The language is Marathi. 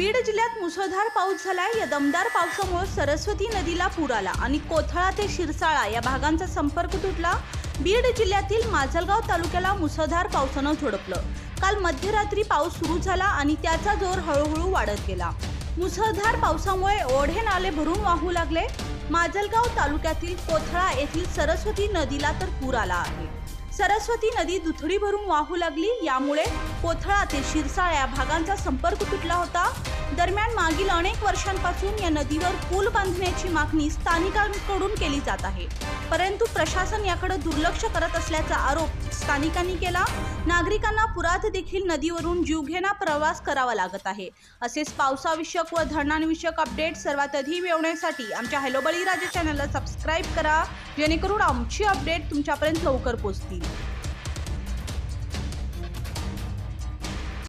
बीड जिल्ह्यात मुसळधार पाऊस झालाय. या दमदार पावसामुळे सरस्वती नदीला पूर आला आणि कोथळा ते शिरसाळा या भागांचा संपर्क तुटला. बीड जिल्ह्यातील माजलगाव तालुक्याला मुसळधार पावसानं झोडपलं. काल मध्यरात्री पाऊस सुरू झाला आणि त्याचा जोर हळूहळू वाढत गेला. मुसळधार पावसामुळे ओढे नाले भरून वाहू लागले. माजलगाव तालुक्यातील कोथळा येथील सरस्वती नदीला तर पूर आला आहे. सरस्वती नदी दुथडी भरून वाहू लागली. यामुळे कोथळा ते शिरसाळ या भागांचा संपर्क तुटला होता. दरम्यान मागील अनेक वर्षांपासून या नदीवर पूल बांधण्याची मागणी स्थानिकांकडून केली जात आहे. परंतु प्रशासन याकडे दुर्लक्ष करत असल्याचा आरोप स्थानिकांनी केला. नागरिकांना पुरात देखील नदीवरून जीवघेणा प्रवास करावा लागत आहे. असेच पावसाविषयक व धरणांविषयक अपडेट सर्वात आधी मिळवण्यासाठी आमच्या हॅलो बळीराजा चॅनलला सबस्क्राईब करा. जेणेकरून आमची अपडेट तुमच्यापर्यंत लवकर पोहोचतील.